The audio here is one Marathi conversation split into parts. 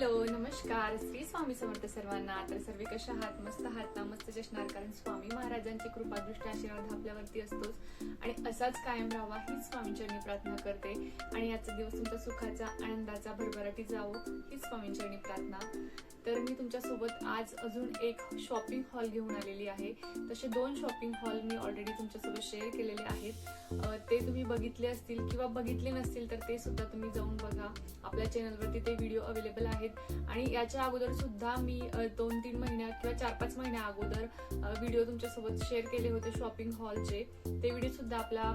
हॅलो नमस्कार. श्री स्वामी समर्थ सर्वांना तर सर्व कशा आहात? मस्त आहात ना? मस्त असणार कारण स्वामी महाराजांची कृपादृष्टी आशीर्वाद आपल्यावरती असतोच. आणि असाच कायम राहावा हीच स्वामींचरणी प्रार्थना करते. आणि आजचा दिवस तुमचा सुखाचा आनंदाचा भरभराटी जावो हीच स्वामींचरणी प्रार्थना. तर मी तुमच्यासोबत आज अजून एक शॉपिंग हॉल घेऊन आलेली आहे. तसे दोन शॉपिंग हॉल मी ऑलरेडी तुमच्यासोबत शेअर केलेले आहेत. ते तुम्ही बघितले असतील किंवा बघितले नसतील तर ते सुद्धा तुम्ही जाऊन बघा. आपल्या चॅनलवरती ते व्हिडिओ अवेलेबल आहेत. आणि याच्या अगोदर सुद्धा मी दोन तीन महिन्या किंवा चार पाच महिन्या अगोदर व्हिडिओ तुमच्यासोबत शेअर केले होते शॉपिंग हॉलचे. ते व्हिडिओ सुद्धा आपला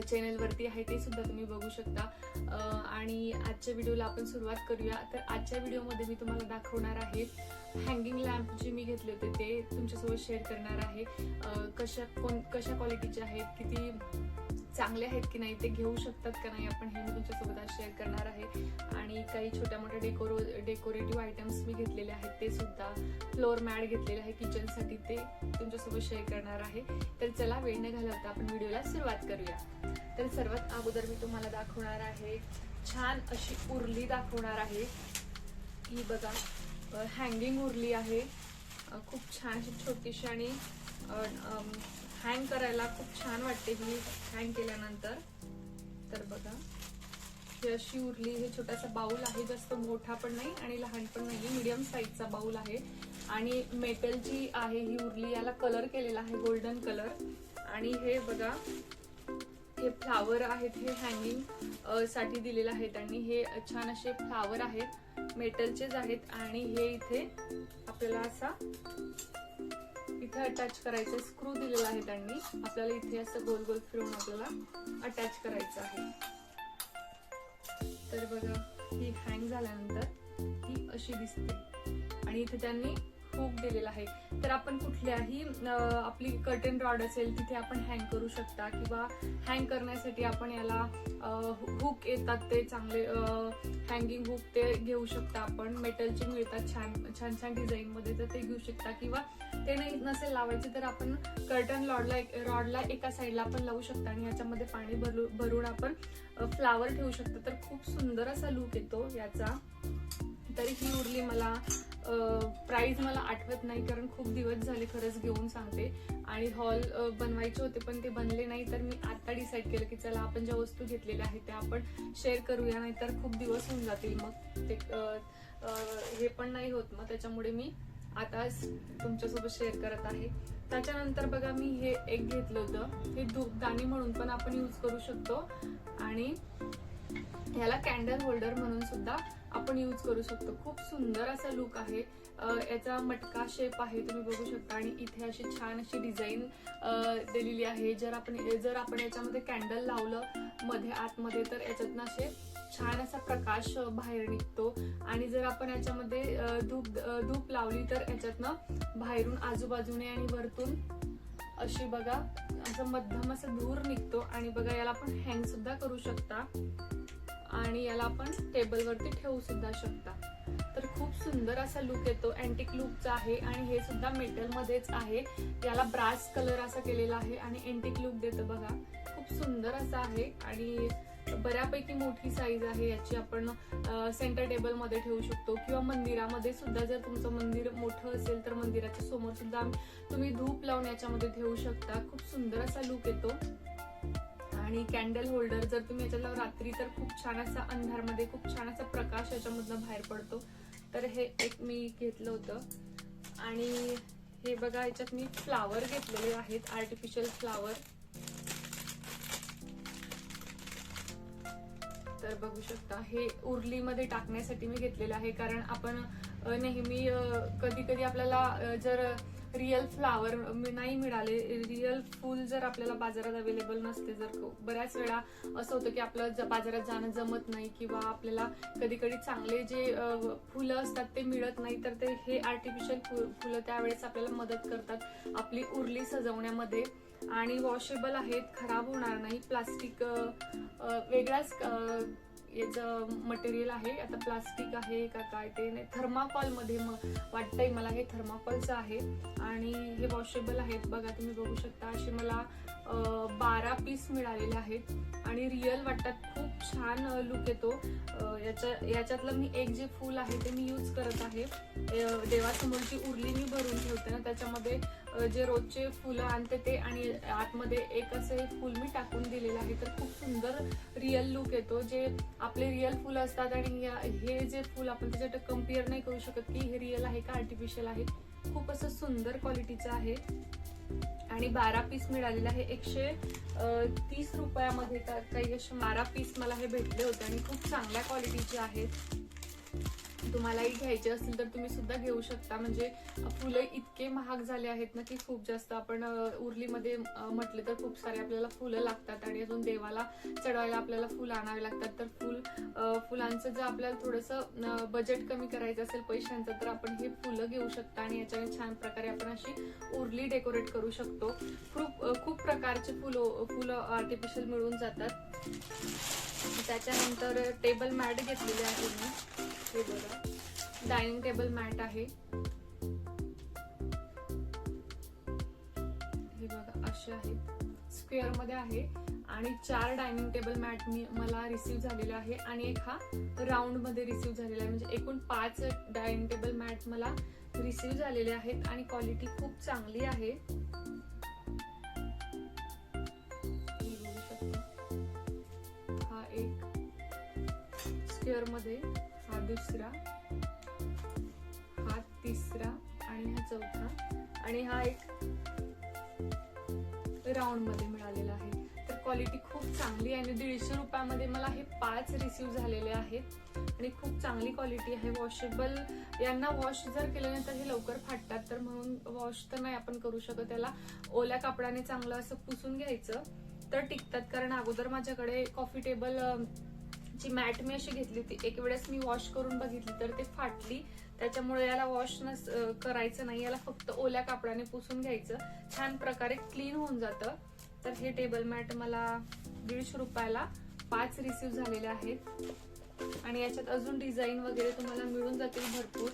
चॅनलवरती आहे ते सुद्धा तुम्ही बघू शकता. आणि आजच्या व्हिडिओला आपण सुरुवात करूया. तर आजच्या व्हिडिओमध्ये मी तुम्हाला दाखवणार आहे हँगिंग लॅम्प जे मी घेतले होते ते तुमच्यासोबत शेअर करणार आहे. कशा कोण कशा क्वालिटीचे आहेत किती चांगले आहेत की नाही ते घेऊ शकतात का नाही आपण हे मी तुमच्यासोबत आज शेअर करणार आहे. आणि काही छोट्या मोठ्या डेकोरो डेकोरेटिव्ह आयटम्स मी घेतलेले आहेत ते सुद्धा फ्लोअर मॅट घेतलेले आहे किचनसाठी ते तुमच्यासोबत शेअर करणार आहे. तर चला वेळ न घालवता आपण व्हिडिओला सुरुवात करूया. तर सर्वात अगोदर मी तुम्हाला दाखवणार आहे छान अशी उरली दाखवणार आहे. ही बघा हँगिंग उरली आहे. खूप छान अशी छोटीशी आणि हँग करायला खूप छान वाटते ही हँग केल्यानंतर. तर बघा ही अशी उरली हे छोटासा बाऊल आहे जास्त मोठा पण नाही आणि लहान पण नाही मीडियम साईजचा बाऊल आहे. आणि मेटलची आहे ही उरली याला कलर केलेला आहे गोल्डन कलर आणि हे बघा हे फ्लावर आहेत हे हँगिंगसाठी दिलेलं आहेत. आणि हे छान असे फ्लावर आहेत मेटलचेच आहेत. आणि हे इथे आपल्याला असा इथे अटॅच करायचं स्क्रू दिलेला आहे त्यांनी. आपल्याला इथे असं गोल गोल फिरून आपल्याला अटॅच करायचं आहे. तर बघा ही हँग झाल्यानंतर ही अशी दिसते. आणि इथे त्यांनी हुक दिलेला आहे. तर आपण कुठल्याही आपली कर्टन रॉड असेल तिथे आपण हँग करू शकता. किंवा हँग करण्यासाठी आपण याला हुक येतात ते चांगले हँगिंग हुक ते घेऊ शकता आपण. मेटलचे मिळतात छान छान छान डिझाईनमध्ये तर ते घेऊ शकता. किंवा ते नाही नसेल लावायचे तर आपण कर्टन रॉडला रॉडला एका साईडला आपण लावू शकता आणि याच्यामध्ये पाणी भरू भरून आपण फ्लावर ठेवू शकतो. तर खूप सुंदर असा लुक येतो याचा. तरी ही उरली मला प्राईज मला आठवत नाही कारण खूप दिवस झाले खरंच घेऊन सांगते. आणि हॉल बनवायचे होते पण ते बनले नाही. तर मी आता डिसाईड केलं की चला आपण ज्या वस्तू घेतलेल्या आहेत त्या आपण शेअर करूया. नाही तर खूप दिवस होऊन जातील. मग ते हे पण नाही होत. मग त्याच्यामुळे मी आता तुमच्यासोबत शेअर करत आहे. त्याच्यानंतर बघा मी हे एक घेतलं होतं. हे धूपदाणी म्हणून पण आपण यूज करू शकतो. आणि ह्याला कॅन्डल होल्डर म्हणून सुद्धा आपण यूज करू शकतो. खूप सुंदर असा लुक आहे. याचा मटका शेप आहे तुम्ही बघू शकता. आणि इथे अशी छान अशी डिझाईन दिलेली आहे. जर आपण जर आपण याच्यामध्ये कॅन्डल लावलं मध्ये आतमध्ये तर याच्यातनं असे छान असा प्रकाश बाहेर निघतो. आणि जर आपण याच्यामध्ये धूप धूप लावली तर याच्यातनं बाहेरून आजूबाजूने आणि वरतून अशी बघा असं मध्यम असं धूर निघतो. आणि बघा याला आपण हँग सुद्धा करू शकता. आणि याला आपण टेबलवरती ठेवू सुद्धा शकता. तर खूप सुंदर असा लुक येतो. अँटिक लुकचा आहे. आणि हे सुद्धा मेटलमध्येच आहे. याला ब्रास कलर असा केलेला आहे. आणि अँटिक लुक देतं बघा. खूप सुंदर असं आहे. आणि बऱ्यापैकी मोठी साईज आहे याची आपण सेंटर टेबलमध्ये ठेवू शकतो. किंवा मंदिरामध्ये सुद्धा जर तुमचं मंदिर मोठं असेल तर मंदिराच्या समोर सुद्धा तुम्ही धूप लावून याच्यामध्ये ठेवू शकता. खूप सुंदर असा लुक येतो. आणि कॅन्डल होल्डर जर तुम्ही याच्याला रात्री तर खूप छान असा अंधारमध्ये खूप छान असा प्रकाश याच्यामधनं बाहेर पडतो. तर हे एक मी घेतलं होतं. आणि हे बघा याच्यात मी फ्लावर घेतलेले आहेत आर्टिफिशियल फ्लावर तर बघू शकता हे उरलीमध्ये टाकण्यासाठी मी घेतलेलं आहे. कारण आपण नेहमी कधी कधी आपल्याला जर रिअल फ्लावर नाही मिळाले. रिअल फुल जर आपल्याला बाजारात अवेलेबल नसते जर बऱ्याच वेळा असं होतं की आपलं ज- बाजारात जाणं जमत नाही किंवा आपल्याला कधी कधी चांगले जे फुलं असतात ते मिळत नाही तर ते हे आर्टिफिशियल फुलं त्यावेळेस आपल्याला मदत करतात आपली उरली सजवण्यामध्ये. आणि वॉशेबल आहेत खराब होणार नाही प्लास्टिक वेगळ्याच याचं मटेरियल आहे आता प्लास्टिक आहे का काय ते नाही थर्माकॉलमध्ये मग वाटतंय मला हे थर्माकॉलचं आहे. आणि हे वॉशेबल आहेत. बघा तुम्ही बघू शकता असे मला बारा पीस मिळालेले आहेत. आणि रिअल वाटतात. खूप छान लुक येतो. याच्या याच्यातलं मी एक जे फूल आहे ते मी यूज करत आहे. देवासमोरची उरली मी भरून ठेवते ना त्याच्यामध्ये जे रोजचे फुलं आणते ते आणि आतमध्ये एक असे फुल मी टाकून दिलेलं आहे. तर खूप सुंदर रिअल लुक येतो. जे आपले रिअल फुलं असतात आणि या- हे जे फुल आपण त्याच्यात कंपेअर नाही करू शकत की हे रिअल आहे का आर्टिफिशियल आहे. खूप असं सुंदर क्वालिटीचं आहे. आणि बारा पीस मिळालेलं आहे. एकशे तीस रुपयामध्ये काही असे बारा पीस मला हे भेटले होते आणि खूप चांगल्या क्वालिटीचे आहेत. तुम्हालाही घ्यायचे असतील तर तुम्ही सुद्धा घेऊ शकता. म्हणजे फुलं इतके महाग झाले आहेत ना की खूप जास्त आपण उरलीमध्ये म्हटले तर खूप सारे आपल्याला फुलं लागतात आणि अजून देवाला चढवायला आपल्याला फुलं आणावे लागतात. तर फुल फुलांचं जर आपल्याला थोडंसं बजेट कमी करायचं असेल पैशांचं तर आपण हे फुलं घेऊ शकता आणि याच्याने छान प्रकारे आपण अशी उरली डेकोरेट करू शकतो. खूप खूप प्रकारचे फुलं फुलं आर्टिफिशियल मिळून जातात. त्याच्यानंतर टेबल मॅट घेतलेले आहे मी. हे बघा. डायनिंग टेबल मॅट आहे. हे बघा असे आहेत स्क्वेअरमध्ये आहे. आणि चार डायनिंग टेबल मॅट मी मला रिसीव्ह झालेला आहे. आणि एक हा राऊंडमध्ये झालेला आहे. म्हणजे एकूण पाच डायनिंग टेबल मॅट मला रिसीव्ह झालेले आहेत. आणि क्वालिटी खूप चांगली आहे. हा एक स्क्वेअरमध्ये. दुसरा हा तिसरा आणि हा चौथा. आणि हा एक राऊंडमध्ये मिळालेला आहे. तर क्वालिटी खूप चांगली आहे आणि दीडशे रुपयामध्ये मला हे पाच रिसीव झालेले आहेत. आणि खूप चांगली क्वालिटी आहे. वॉशेबल यांना वॉश जर केलं नाही तर हे लवकर फाटतात. तर म्हणून वॉश तर नाही आपण करू शकत. त्याला ओल्या कापडाने चांगलं असं पुसून घ्यायचं. तर टिकतात. कारण अगोदर माझ्याकडे कॉफी टेबल जी मॅट मी अशी घेतली होती एक वेळेस मी वॉश करून बघितली तर ते फाटली. त्याच्यामुळे याला वॉश न करायचं नाही याला फक्त ओल्या कापडाने पुसून घ्यायचं. छान प्रकारे क्लीन होऊन जातं. तर हे टेबल मॅट मला दीडशे रुपयाला पाच रिसिव्ह झालेले आहेत. आणि याच्यात अजून डिझाईन वगैरे तुम्हाला मिळून जातील भरपूर.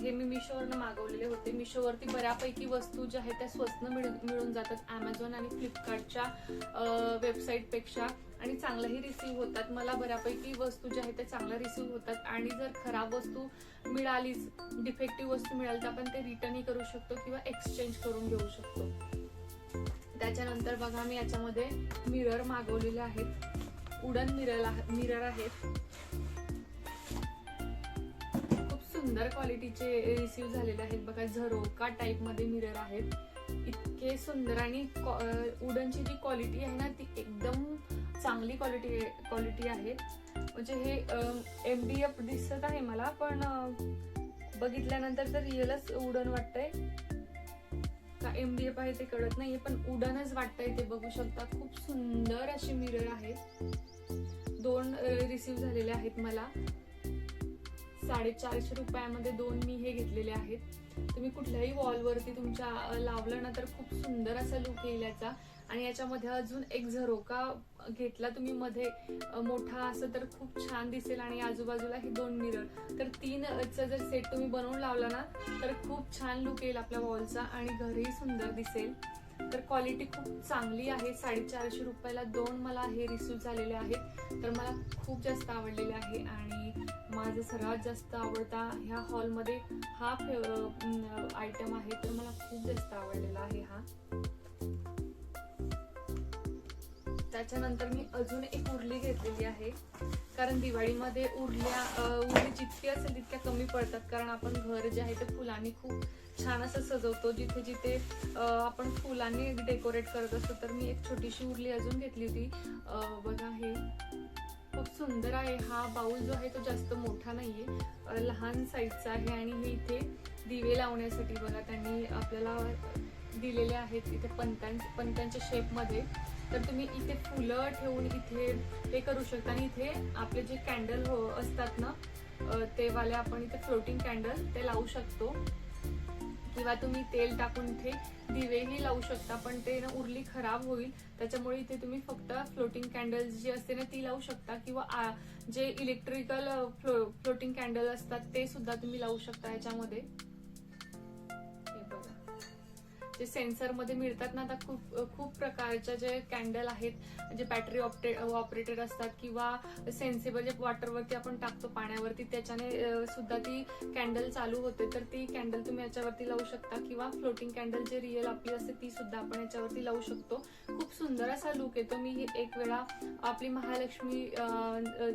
हे मी मिशोवरनं मागवलेले होते. मिशोवरती बऱ्यापैकी वस्तू ज्या आहेत त्या स्वस्त मिळून जातात. अमेझॉन आणि फ्लिपकार्टच्या वेबसाईटपेक्षा आणि चांगल्याही रिसीव्ह होतात. मला बऱ्यापैकी वस्तू ज्या आहेत त्या चांगल्या रिसीव्ह होतात. आणि जर खराब वस्तू मिळालीच डिफेक्टिव्ह वस्तू मिळाली तर आपण ते रिटर्नही करू शकतो किंवा एक्सचेंज करून घेऊ शकतो. त्याच्यानंतर बघा मी याच्यामध्ये मिरर मागवलेले आहेत. उडन मिरर मिरर आहेत. सुंदर क्वालिटीचे रिसीव्ह झालेले आहेत. बघा झरोका टाईपमध्ये मिरर आहेत. इतके सुंदर आणि उडनची जी क्वालिटी आहे ना ती एकदम चांगली क्वालिटी क्वालिटी आहे. म्हणजे हे एम डी एफ दिसत आहे मला पण बघितल्यानंतर तर रिअलच उडन वाटतंय. का एम डी एफ आहे ते कळत नाहीये पण उडनच वाटतंय ते बघू शकता. खूप सुंदर अशी मिरर आहेत दोन रिसीव झालेले आहेत मला. साडेचारशे रुपयामध्ये दोन मी हे घेतलेले आहेत. तुम्ही कुठल्याही वॉलवरती तुमच्या लावलं ना तर खूप सुंदर असा लुक येईल याचा. आणि याच्यामध्ये अजून एक झरोका घेतला तुम्ही मध्ये. मोठा असं तर खूप छान दिसेल आणि आजूबाजूला हे दोन मिरर तर तीन चा जर सेट तुम्ही बनवून लावला ना तर खूप छान लुक येईल आपल्या वॉलचा आणि घरही सुंदर दिसेल. तर क्वालिटी खूप चांगली आहे. साडेचारशे रुपयाला दोन मला हे रिसीव झालेले आहेत. तर मला खूप जास्त आवडलेले आहे आणि माझा सर्वात जास्त आवडता ह्या हॉलमध्ये हा आयटम आहे. तर मला खूप जास्त आवडलेला आहे हा. त्याच्यानंतर मी अजून एक उरली घेतलेली आहे. कारण दिवाळीमध्ये उरल्या उरली जितकी असेल तितक्या कमी पडतात. कारण आपण घर जे आहे ते फुलांनी खूप छान असं सजवतो. जिथे जिथे आपण फुलांनी डेकोरेट करत असतो तर मी एक छोटीशी उरली अजून घेतली होती बघा हे. खूप सुंदर आहे. हा बाऊल जो आहे तो जास्त मोठा नाही आहे लहान साईजचा आहे आणि हे इथे दिवे लावण्यासाठी बघा त्यांनी आपल्याला दिलेले आहेत. इथे पंतां पंतांच्या शेपमध्ये तर तुम्ही इथे फुलं ठेवून इथे हे करू शकता. आणि इथे आपले जे कॅन्डल हो असतात ना ते वाले आपण इथे फ्लोटिंग कॅन्डल ते लावू शकतो. किंवा तुम्ही तेल टाकून इथे दिवेही लावू शकता पण ते ना उरली खराब होईल. त्याच्यामुळे इथे तुम्ही फक्त फ्लोटिंग कॅन्डल्स जी असते ना ती लावू शकता. किंवा जे इलेक्ट्रिकल फ्लोटिंग कॅन्डल असतात ते सुद्धा तुम्ही लावू शकता याच्यामध्ये. जे सेन्सरमध्ये मिळतात ना आता खूप खूप प्रकारच्या जे कॅन्डल आहेत जे बॅटरी ऑपरेटेड असतात किंवा सेन्सिबल जे वॉटरवरती आपण टाकतो पाण्यावरती त्याच्याने सुद्धा ती कॅन्डल चालू होते. तर ती कॅन्डल तुम्ही याच्यावरती लावू शकता किंवा फ्लोटिंग कॅन्डल जे रिअल आपली असते ती सुद्धा आपण याच्यावरती लावू शकतो. खूप सुंदर असा लुक येतो. मी एक वेळा आपली महालक्ष्मी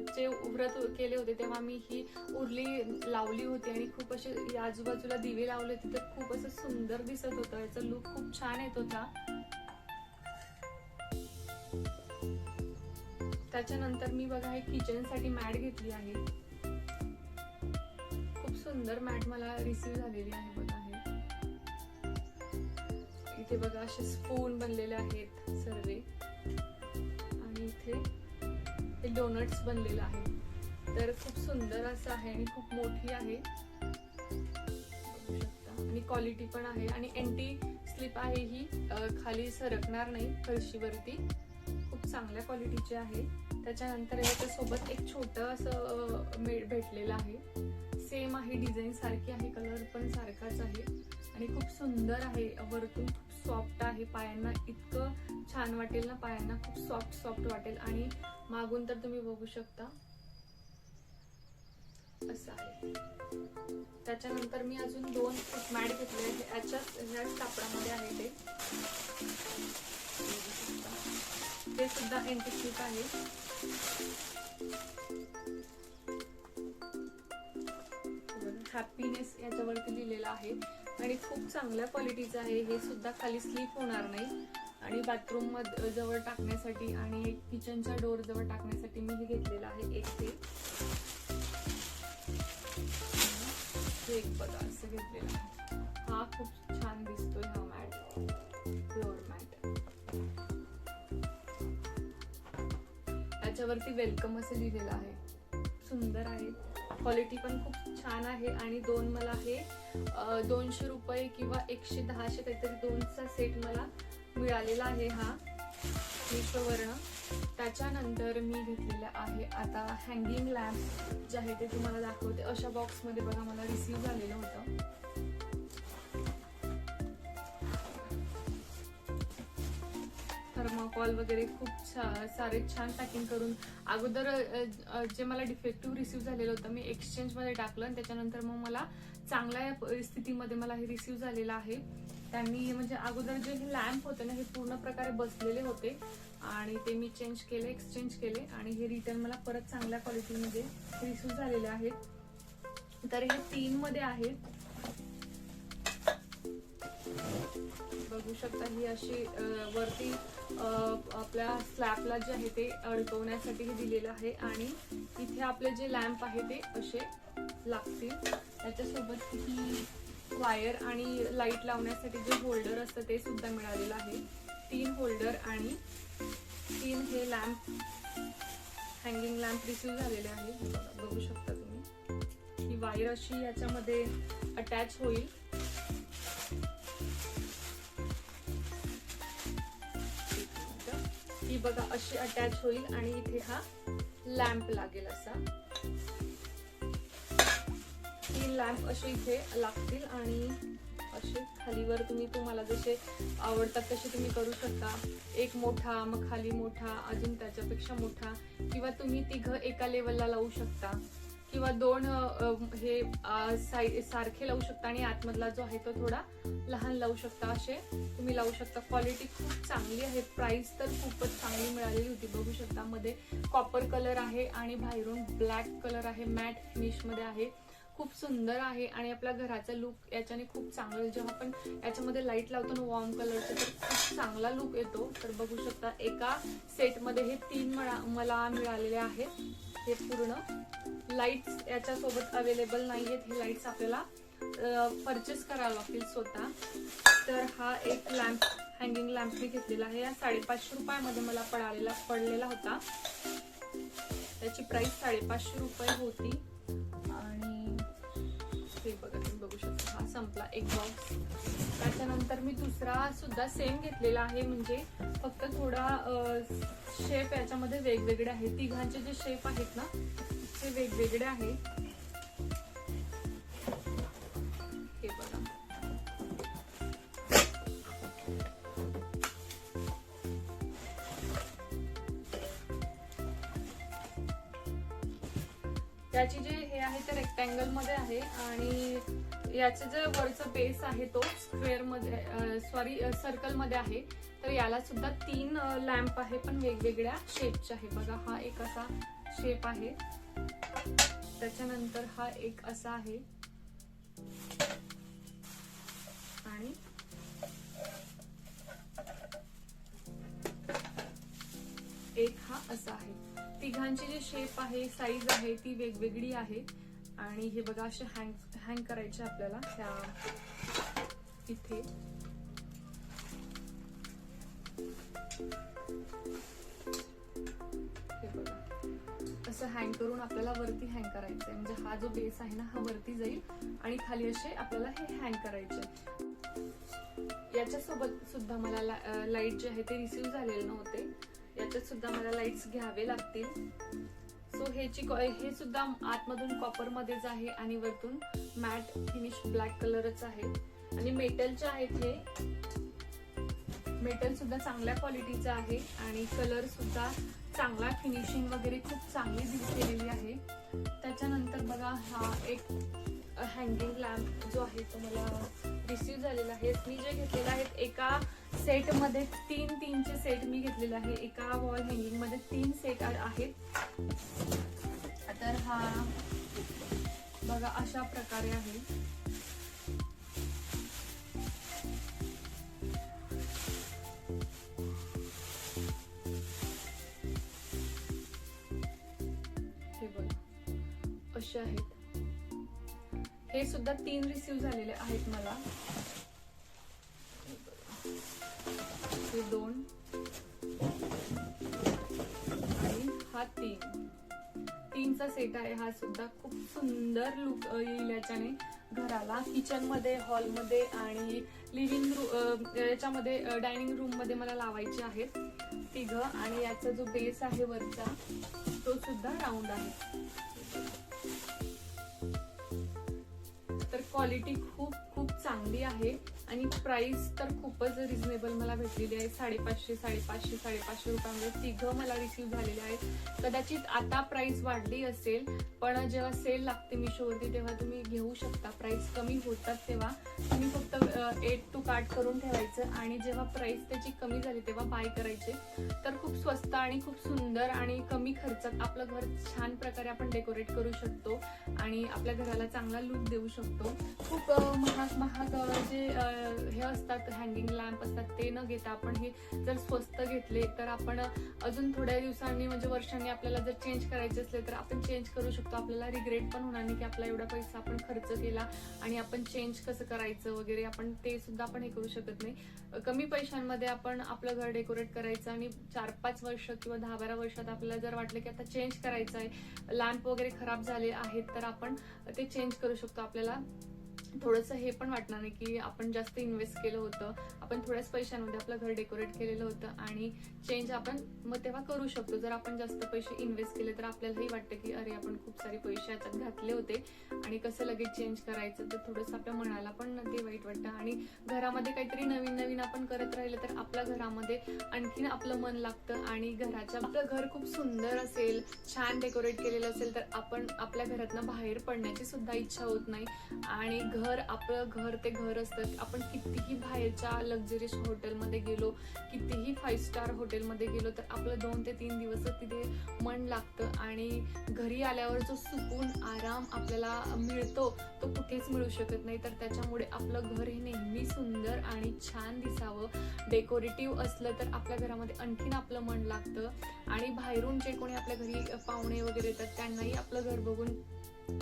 चे व्रत केले होते तेव्हा मी ही उरली लावली होती आणि खूप असे आजूबाजूला दिवे लावले होते. तर खूप असं सुंदर दिसत होतं. याचं लुक खूप छान येत होता. त्याच्यानंतर मी बघा हे किचनसाठी मॅट घेतली आहे. खूप सुंदर मॅट मला रिसीव झालेली आहे बघा हे. इथे बघा असे स्पून बनलेले आहेत सर्वे. आणि इथे हे डोनट्स बनलेलं आहे. तर खूप सुंदर असं आहे आणि खूप मोठी आहे. आणि क्वालिटी पण आहे. आणि एंटी स्लिप आहे ही. खाली सरकणार नाही कळशीवरती. खूप चांगल्या क्वालिटीची आहे. त्याच्यानंतर याच्यासोबत एक छोटं असं मेड मे- भेटलेलं आहे. सेम आहे डिझाईन सारखी आहे कलर पण सारखाच आहे. आणि खूप सुंदर आहे. वरतून खूप सॉफ्ट आहे. पायांना इतकं छान वाटेल ना पायांना खूप सॉफ्ट सॉफ्ट वाटेल. आणि मागून तर तुम्ही बघू शकता. असं आहे. त्याच्यानंतर मी अजून दोन मॅट घेतले आहे. याच्याच ह्याच कापडामध्ये आहे ते. ते सुद्धा एंटिस्टिक आहे. हॅपीनेस याच्यावरती लिहिलेलं आहे. आणि खूप चांगल्या क्वालिटीचं आहे. हे सुद्धा खाली स्लीप होणार नाही. आणि बाथरूममध्ये जवळ टाकण्यासाठी आणि किचनच्या डोर जवळ टाकण्यासाठी मी हे घेतलेलं आहे एक ते. एक बघा असं घेतलेलं हा खूप छान दिसतोय हा मॅट. Floor mat. याच्यावरती वेलकम असं लिहिलेलं आहे. सुंदर आहे. क्वालिटी पण खूप छान आहे आणि दोन मला हे दोनशे रुपये किंवा एकशे दहाशे काहीतरी दोनचा सेट मला मिळालेला आहे हा. मिशोवरनं त्याच्यानंतर मी घेतलेलं आहे आता हँगिंग लॅम्प जे आहे ते तुम्हाला दाखवते. अशा बॉक्समध्ये बघा मला रिसीव झालेलं होतं. थर्माकॉल वगैरे खूप छा- सारे छान पॅकिंग करून. अगोदर जे मला डिफेक्टिव्ह रिसिव्ह झालेलं होतं मी एक्सचेंजमध्ये टाकलं आणि त्याच्यानंतर मग मला चांगल्या परिस्थितीमध्ये मला हे रिसिव्ह झालेलं आहे. त्यांनी म्हणजे अगोदर जे हे लॅम्प होते ना हे पूर्ण प्रकारे बसलेले होते. आणि ते मी चेंज केले एक्सचेंज केले. आणि हे रिटर्न मला परत चांगल्या क्वालिटीमध्ये रिसीव झालेले आहेत. तर हे तीन मध्ये आहेत. बघू शकता ही अशी वरती आपल्या स्लॅबला जे आहे ते अडकवण्यासाठी हे दिलेलं आहे. आणि इथे आपले जे लॅम्प आहे ते असे लागतील. त्याच्यासोबत ही वायर आणि लाइट लावण्यासाठी जे होल्डर असतं ते सुद्धा मिळालेलं आहे. तीन होल्डर आणि तीन हे लॅम्प हँगिंग लॅम्प रिसीव झालेले आहे बघू शकता तुम्ही. ही वायर अशी याच्यामध्ये अटॅच होईल. ही बघा अशी अटॅच होईल आणि इथे हा लॅम्प लागेल असा. तीन लॅम्प असे इथे लागतील आणि असे खालीवर तुम्ही तुम्हाला जसे आवडतात तसे तुम्ही करू शकता. एक मोठा मग खाली मोठा अजून त्याच्यापेक्षा मोठा. किंवा तुम्ही तिघ एका लेवलला लावू शकता. किंवा दोन हे साई- सारखे लावू शकता आणि आतमधला जो आहे तो थोडा लहान लावू शकता. असे तुम्ही लावू शकता. क्वालिटी खूप चांगली आहे. प्राईस तर खूपच चांगली मिळालेली होती. बघू शकता मध्ये कॉपर कलर आहे आणि बाहेरून ब्लॅक कलर आहे. मॅट फिनिशमध्ये आहे. खूप सुंदर आहे आणि आपल्या घराचा लुक याच्याने खूप चांगलं जेव्हा आपण याच्यामध्ये लाइट लावतो ना वॉर्म कलरचा तर खूप चांगला लुक येतो. तर बघू शकता एका सेटमध्ये हे तीन मला मला मिळालेले आहेत. हे पूर्ण लाईट्स याच्यासोबत अवेलेबल नाही आहेत हे लाईट्स आपल्याला परचेस करावं लागतील स्वतः. तर हा एक लॅम्प हँगिंग लॅम्प मी घेतलेला आहे. या साडेपाचशे रुपयामध्ये मला पडालेला पडलेला होता. त्याची प्राइस साडेपाचशे रुपये होती. हे बघा तुम्ही बघू शकता. हा संपला एक बॉक्स त्याच्यानंतर मी दुसरा सुद्धा सेम घेतलेला आहे. म्हणजे फक्त थोडा शेप याच्यामध्ये वेगवेगळे आहेत. तिघांचे जे शेप आहेत ना ते वेगवेगळे आहे याचे जे वरचा बेस आहे तो स्क्वेअरमध्ये सॉरी सर्कलमध्ये आहे. तर याला सुद्धा तीन लॅम्प आहे पण वेगवेगळ्या शेपचे आहे. बघा हा एक असा शेप आहे. त्याच्यानंतर हा एक असा आहे. आणि एक हा असा आहे. तिघांची जी शेप आहे साईज आहे ती वेगवेगळी आहे. आणि हे बघा असे हँग हँग करायचे आपल्याला त्या इथे. हे बघा. असं हँग करून आपल्याला वरती हँग करायचंय. म्हणजे हा जो बेस आहे ना हा वरती जाईल आणि खाली असे आपल्याला हे हँग करायचे याच्यासोबत सुद्धा मला लाइट जे आहे ते रिसीव झालेले नव्हते. याच्यात सुद्धा मला लाईट्स घ्यावे लागतील. सो ह्याची हे सुद्धा आतमधून कॉपरमध्येच आहे आणि वरतून मॅट फिनिश ब्लॅक कलरच आहे. आणि मेटलचे आहेत हे मेटल सुद्धा चांगल्या क्वालिटीचं आहे आणि कलर सुद्धा चांगला फिनिशिंग वगैरे खूप चांगली दिसलेली आहे. त्याच्यानंतर बघा हा एक हँगिंग लॅम्प जो आहे तो मला रिसीव झालेला आहे. मी जे घेतलेला आहे एका सेटमध्ये तीन तीनचे सेट मी घेतलेले आहे. एका वॉल हँगिंगमध्ये तीन सेट आहेत. तर हा बघा अशा प्रकारे आहे. हे बघा असे आहेत. हे सुद्धा तीन रिसीव झालेले आहेत मला. हे दोन. आणि हा तीन. तीनचा सेट आहे. हा सुद्धा खूप सुंदर लुक येईल याच्याने. घराला किचनमध्ये हॉलमध्ये आणि लिव्हिंग रूम याच्यामध्ये डायनिंग रूममध्ये मला लावायचे आहेत तिघ. आणि याचा जो बेस आहे वरचा तो सुद्धा राऊंड आहे. तर क्वालिटी खूप खूप चांगली आहे. आणि प्राइस तर खूपच रिझनेबल मला भेटलेली आहे. साडेपाचशे साडेपाचशे साडेपाचशे रुपयामध्ये तिघं मला रिसीव झालेले आहेत. कदाचित आता प्राइस वाढली असेल पण जेव्हा सेल लागते मिशोवरती तेव्हा तुम्ही घेऊ शकता. प्राइस कमी होतात तेव्हा. तुम्ही फक्त एट टू कार्ट करून ठेवायचं आणि जेव्हा प्राइस त्याची कमी झाली तेव्हा बाय करायचे. तर खूप स्वस्त आणि खूप सुंदर आणि कमी खर्चात आपलं घर छान प्रकारे आपण डेकोरेट करू शकतो आणि आपल्या घराला चांगला लुक देऊ शकतो. खूप महाग महाग जे हे असतात हँगिंग लॅम्प असतात ते न घेता आपण हे जर स्वस्त घेतले तर आपण अजून थोड्या दिवसांनी म्हणजे वर्षांनी आपल्याला जर चेंज करायचे असले तर आपण चेंज करू शकतो. आपल्याला रिग्रेट पण होणार नाही की आपला एवढा पैसा आपण खर्च केला आणि आपण चेंज कसं करायचं वगैरे आपण ते सुद्धा आपण हे करू शकत नाही. कमी पैशांमध्ये आपण आपलं घर डेकोरेट करायचं आणि चार पाच वर्ष किंवा दहा बारा वर्षात आपल्याला जर वाटलं की आता चेंज करायचं आहे लॅम्प वगैरे खराब झाले आहेत तर आपण ते चेंज करू शकतो आपल्याला. थोडंसं हे पण वाटणार नाही की आपण जास्त इन्व्हेस्ट केलं होतं. आपण थोड्याच पैशांमध्ये आपलं घर डेकोरेट केलेलं होतं आणि चेंज आपण मग तेव्हा करू शकतो. जर आपण जास्त पैसे इन्व्हेस्ट केले तर आपल्यालाही वाटतं की अरे आपण खूप सारे पैसे याच्यात घातले होते आणि कसं लगेच चेंज करायचं? तर थोडंसं आपल्या मनाला पण ते वाईट वाटतं. आणि घरामध्ये काहीतरी नवीन नवीन आपण करत राहिलं तर आपल्या घरामध्ये आणखीन आपलं मन लागतं आणि घराच्या आपलं घर खूप सुंदर असेल छान डेकोरेट केलेलं असेल तर आपण आपल्या घरातनं बाहेर पडण्याची सुद्धा इच्छा होत नाही. आणि घर आपलं घर ते घर असतं. आपण कितीही बाहेरच्या लक्झरियस हॉटेलमध्ये गेलो कितीही फाईव्ह स्टार हॉटेलमध्ये गेलो तर आपलं दोन ते तीन दिवस तिथे मन लागतं आणि घरी आल्यावर जो सुकून आराम आपल्याला मिळतो तो कुठेच मिळू शकत नाही. तर त्याच्यामुळे आपलं घर हे नेहमी सुंदर आणि छान दिसावं. डेकोरेटिव्ह असलं तर आपल्या घरामध्ये आणखीन आपलं मन लागतं. आणि बाहेरून जे कोणी आपल्या घरी पाहुणे वगैरे येतात त्यांनाही आपलं घर बघून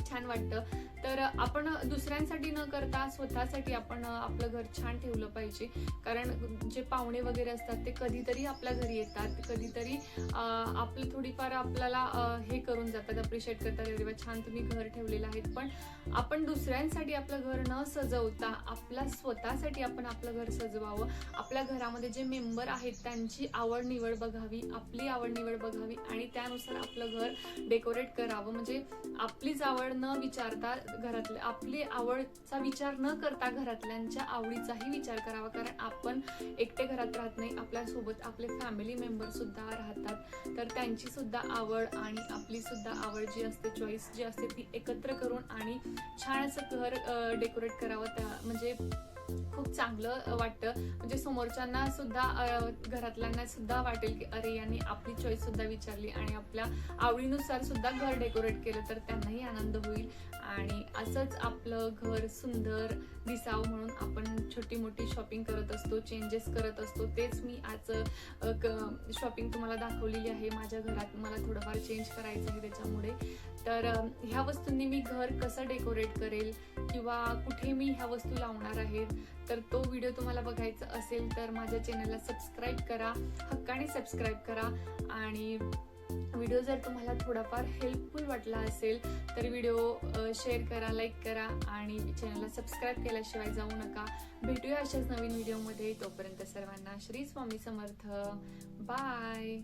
छान वाटतं. तर आपण दुसऱ्यांसाठी न करता स्वतःसाठी आपण आपलं घर छान ठेवलं पाहिजे. कारण जे पाहुणे वगैरे असतात ते कधीतरी आपल्या घरी येतात. कधीतरी आपलं थोडीफार आपल्याला हे करून जातात अप्रिशिएट करतात. अरे छान तुम्ही घर ठेवलेलं आहे. पण आपण दुसऱ्यांसाठी आपलं घर न सजवता आपल्या स्वतःसाठी आपण आपलं घर सजवावं. आपल्या घरामध्ये जे मेंबर आहेत त्यांची आवड निवड बघावी आपली आवड निवड बघावी आणि त्यानुसार आपलं घर डेकोरेट करावं. म्हणजे आपली जा आवड न विचारता घरातले आपली आवडचा विचार न करता घरातल्यांच्या आवडीचाही विचार करावा. कारण आपण एकटे घरात राहत नाही आपल्यासोबत आपले फॅमिली मेंबर सुद्धा राहतात. तर त्यांची सुद्धा आवड आणि आपली सुद्धा आवड जी असते चॉईस जी असते ती एकत्र करून आणि छान असं घर डेकोरेट करावं त्या म्हणजे खूप चांगलं वाटतं. म्हणजे समोरच्यांना सुद्धा घरातल्यांना सुद्धा वाटेल की अरे यांनी आपली चॉईस सुद्धा विचारली आणि आपल्या आवडीनुसार सुद्धा घर डेकोरेट केलं तर त्यांनाही आनंद होईल. आणि असंच आपलं घर सुंदर दिसावं म्हणून आपण छोटी मोठी शॉपिंग करत असतो चेंजेस करत असतो. तेच मी आज शॉपिंग तुम्हाला दाखवलेली आहे. माझ्या घरात मला थोडंफार चेंज करायचं आहे त्याच्यामुळे. तर ह्या वस्तूंनी मी घर कसं डेकोरेट करेल किंवा कुठे मी ह्या वस्तू लावणार आहेत तर तो व्हिडिओ तुम्हाला बघायचा असेल तर माझ्या चॅनलला सबस्क्राईब करा हक्काने सबस्क्राईब करा. आणि व्हिडिओ जर तुम्हाला थोडाफार हेल्पफुल वाटला असेल तर व्हिडिओ शेअर करा लाईक करा आणि चॅनलला सबस्क्राईब केल्याशिवाय जाऊ नका. भेटूया अशाच नवीन व्हिडिओमध्ये तोपर्यंत सर्वांना श्री स्वामी समर्थ. बाय